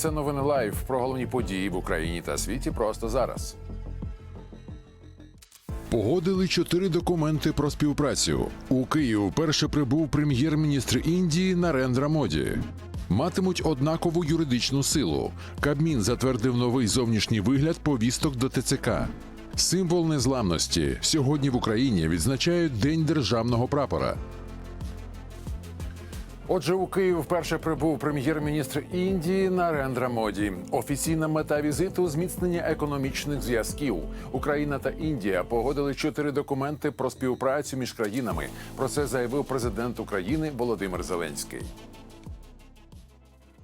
Це новини лайв про головні події в Україні та світі просто зараз. Погодили чотири документи про співпрацю. У Київ вперше прибув прем'єр-міністр Індії Нарендра Моді. Матимуть однакову юридичну силу. Кабмін затвердив новий зовнішній вигляд повісток до ТЦК. Символ незламності сьогодні в Україні відзначають День державного прапора. Отже, у Київ вперше прибув прем'єр-міністр Індії Нарендра Моді. Офіційна мета візиту зміцнення економічних зв'язків. Україна та Індія погодили чотири документи про співпрацю між країнами. Про це заявив президент України Володимир Зеленський.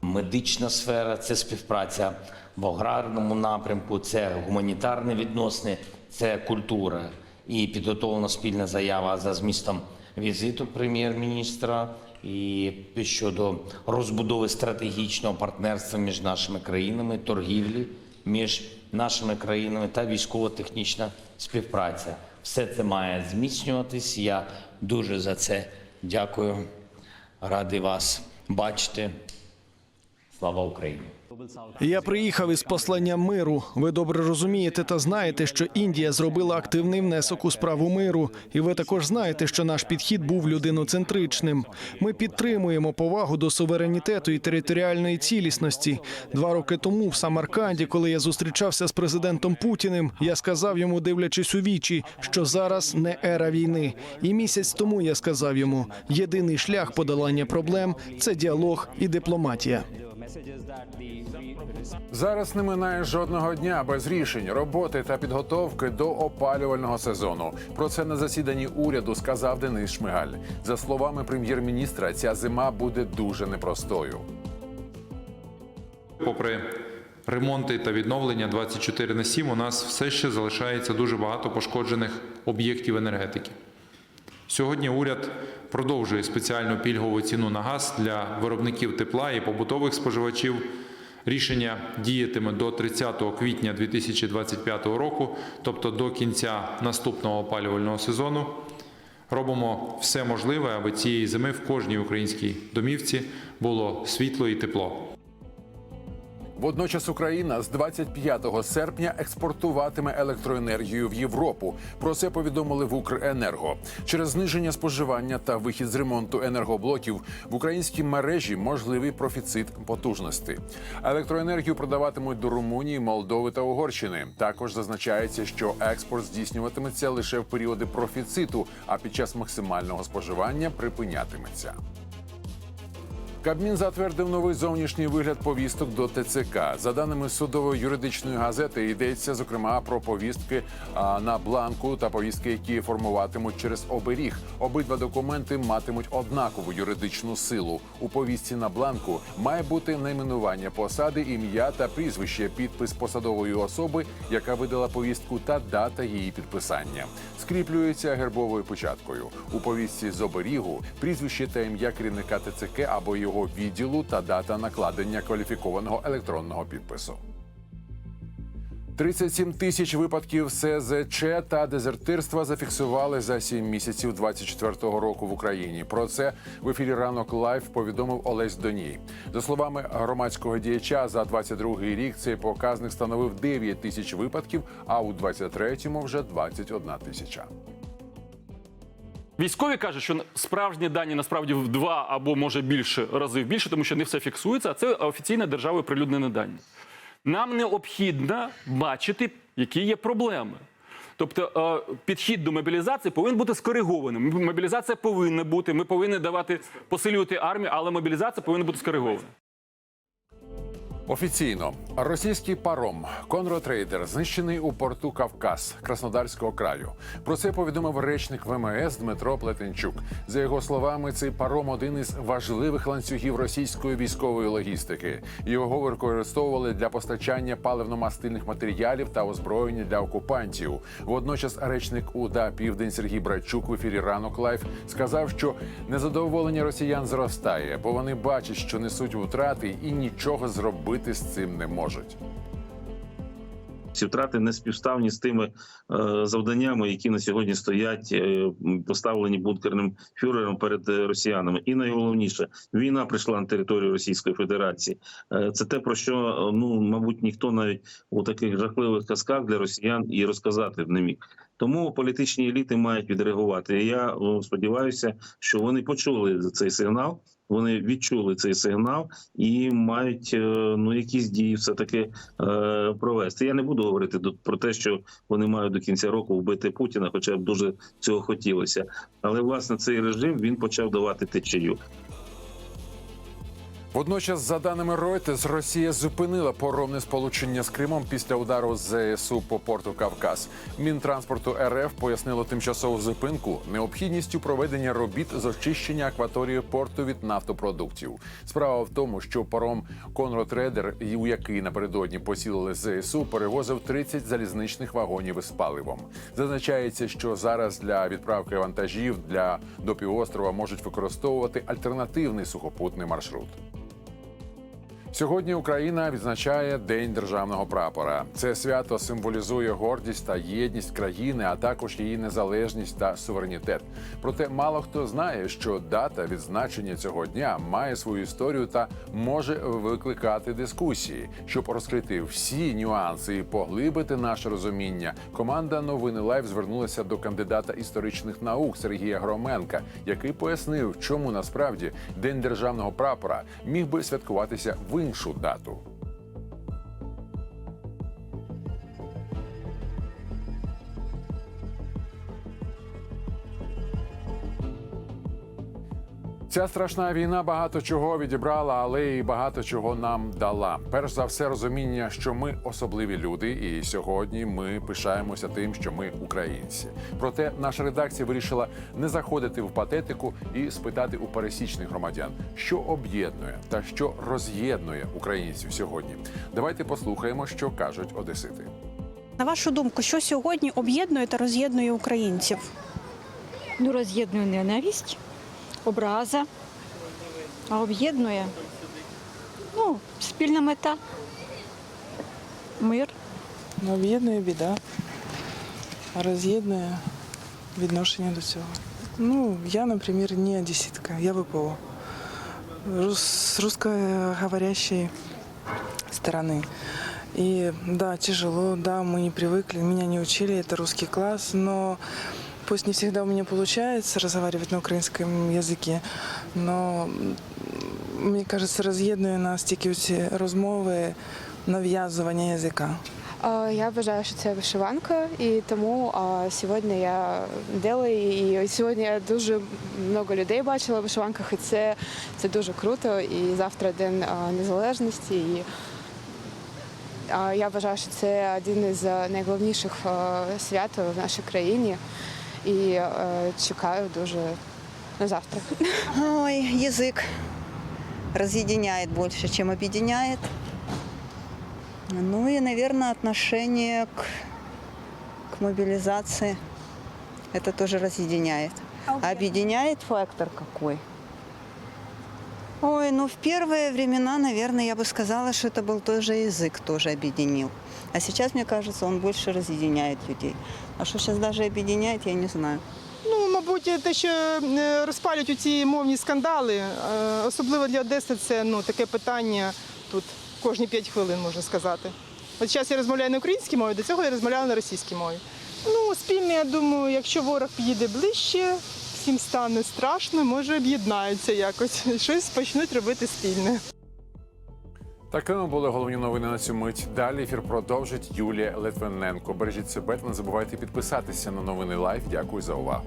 Медична сфера це співпраця в аграрному напрямку, це гуманітарні відносини, це культура. І підготовлена спільна заява за змістом візиту прем'єр-міністра і щодо розбудови стратегічного партнерства між нашими країнами, торгівлі між нашими країнами та військово-технічна співпраця. Все це має зміцнюватись. Я дуже за це дякую. Радий вас бачити. Слава Україні! Я приїхав із посланням миру. Ви добре розумієте та знаєте, що Індія зробила активний внесок у справу миру, і ви також знаєте, що наш підхід був людиноцентричним. Ми підтримуємо повагу до суверенітету і територіальної цілісності. Два роки тому в Самарканді, коли я зустрічався з президентом Путіним, я сказав йому, дивлячись у вічі, що зараз не ера війни. І місяць тому я сказав йому: єдиний шлях подолання проблем це діалог і дипломатія. Зараз не минає жодного дня без рішень, роботи та підготовки до опалювального сезону. Про це на засіданні уряду сказав Денис Шмигаль. За словами прем'єр-міністра, ця зима буде дуже непростою. Попри ремонти та відновлення 24 на 7, у нас все ще залишається дуже багато пошкоджених об'єктів енергетики. Сьогодні уряд продовжує спеціальну пільгову ціну на газ для виробників тепла і побутових споживачів. Рішення діятиме до 30 квітня 2025 року, тобто до кінця наступного опалювального сезону. Робимо все можливе, аби цієї зими в кожній українській домівці було світло і тепло. Водночас Україна з 25 серпня експортуватиме електроенергію в Європу. Про це повідомили в Укренерго. Через зниження споживання та вихід з ремонту енергоблоків в українській мережі можливий профіцит потужності. Електроенергію продаватимуть до Румунії, Молдови та Угорщини. Також зазначається, що експорт здійснюватиметься лише в періоди профіциту, а під час максимального споживання припинятиметься. Кабмін затвердив новий зовнішній вигляд повісток до ТЦК. За даними судової юридичної газети, йдеться зокрема про повістки на бланку та повістки, які формуватимуть через оберіг. Обидва документи матимуть однакову юридичну силу. У повістці на бланку має бути найменування посади, ім'я та прізвище, підпис посадової особи, яка видала повістку, та дата її підписання. Скріплюється гербовою початкою. У повістці з оберігу прізвище та ім'я керівника ТЦК або його відділу та дата накладення кваліфікованого електронного підпису. 37 тисяч випадків СЗЧ та дезертирства зафіксували за 7 місяців 24-го року в Україні. Про це в ефірі ранок лайв повідомив Олесь Доній. За словами громадського діяча, за 22-й рік цей показник становив 9 тисяч випадків, а у 23-му вже 21 тисяча. Військові кажуть, що справжні дані насправді в два або може більше разів більше, тому що не все фіксується. А це офіційне державою прилюднені дані. Нам необхідно бачити, які є проблеми. Тобто е, підхід до мобілізації повинен бути скоригованим. Мобілізація повинна бути. Ми повинні давати посилювати армію, але мобілізація повинна бути скоригована. Офіційно російський паром Конротрейдер знищений у порту Кавказ Краснодарського краю. Про це повідомив речник ВМС Дмитро Плетенчук. За його словами, цей паром один із важливих ланцюгів російської військової логістики. Його використовували для постачання паливно-мастильних матеріалів та озброєння для окупантів. Водночас, речник УДА Південь Сергій Брачук в ефірі Ранок Лайф сказав, що незадоволення росіян зростає, бо вони бачать, що несуть втрати і нічого зробити з цим не можуть. Ці втрати не співставні з тими е, завданнями, які на сьогодні стоять е, поставлені бункерним фюрером перед е, росіянами. І найголовніше, війна прийшла на територію Російської Федерації. Це те про що ну мабуть ніхто навіть у таких жахливих казках для росіян і розказати не міг. Тому політичні еліти мають відреагувати. Я сподіваюся, що вони почули цей сигнал. Вони відчули цей сигнал і мають е, ну якісь дії все таки е, провести. Я не буду говорити до- про те, що вони мають до кінця року вбити Путіна, хоча б дуже цього хотілося. Але власне цей режим він почав давати течію. Водночас, за даними Reuters, Росія зупинила поромне сполучення з Кримом після удару ЗСУ по порту Кавказ. Мінтранспорту РФ пояснило тимчасову зупинку необхідністю проведення робіт з очищення акваторії порту від нафтопродуктів. Справа в тому, що паром Конрод Редер, у який напередодні поцілили ЗСУ, перевозив 30 залізничних вагонів із паливом. Зазначається, що зараз для відправки вантажів для до півострова можуть використовувати альтернативний сухопутний маршрут. Сьогодні Україна відзначає День державного прапора. Це свято символізує гордість та єдність країни, а також її незалежність та суверенітет. Проте мало хто знає, що дата відзначення цього дня має свою історію та може викликати дискусії. Щоб розкрити всі нюанси і поглибити наше розуміння, команда новини Лайв звернулася до кандидата історичних наук Сергія Громенка, який пояснив, чому насправді День державного прапора міг би святкуватися в іншу дату. Ця страшна війна багато чого відібрала, але й багато чого нам дала. Перш за все, розуміння, що ми особливі люди, і сьогодні ми пишаємося тим, що ми українці. Проте наша редакція вирішила не заходити в патетику і спитати у пересічних громадян, що об'єднує та що роз'єднує українців сьогодні. Давайте послухаємо, що кажуть одесити. На вашу думку, що сьогодні об'єднує та роз'єднує українців? Ну, роз'єднує ненависть, образа, а об'єднує ну, спільна мета, мир. Ну, Об'єднує біда, а роз'єднує відношення до цього. Ну, я, наприклад, не одеситка, я ВПО. Рус, с русскоговорящей стороны. И да, тяжело, да, мы не привыкли, меня не учили, это русский класс, но пусть не всегда у меня получается разговаривать на украинском языке, но м, мне кажется, роз'єднує нас тільки ці розмови, нав'язування язика. Я вважаю, що це вишиванка, і тому а, сьогодні я делаю, і сьогодні я дуже багато людей бачила в вишиванках, і це, це дуже круто. І завтра день а, незалежності. І а, я вважаю, що це один із найголовніших а, свят в нашій країні І е, чекаю дуже на завтра. Ой, язык разъединяет больше, чем объединяет. Ну и, наверное, отношение к, к мобилизации. Это тоже разъединяет. А объединяет фактор какой? Ой, ну в первые времена, наверное, я бы сказала, что это был тоже язык, тоже объединил. А сейчас, мне кажется, он больше разъединяет людей. А что сейчас даже объединяет, я не знаю. Ну, мабуть, те, що е, розпалюють ці мовні скандали, е, особливо для Одеси, це ну, таке питання тут кожні 5 хвилин, можна сказати. От зараз я розмовляю на українській мові, до цього я розмовляла на російській мові. Ну, спільне, я думаю, якщо ворог підійде ближче, всім стане страшно, може об'єднаються якось, щось почнуть робити спільне. Такими були головні новини на цю мить. Далі ефір продовжить Юлія Литвиненко. Бережіть себе та не забувайте підписатися на новини Лайф. Дякую за увагу.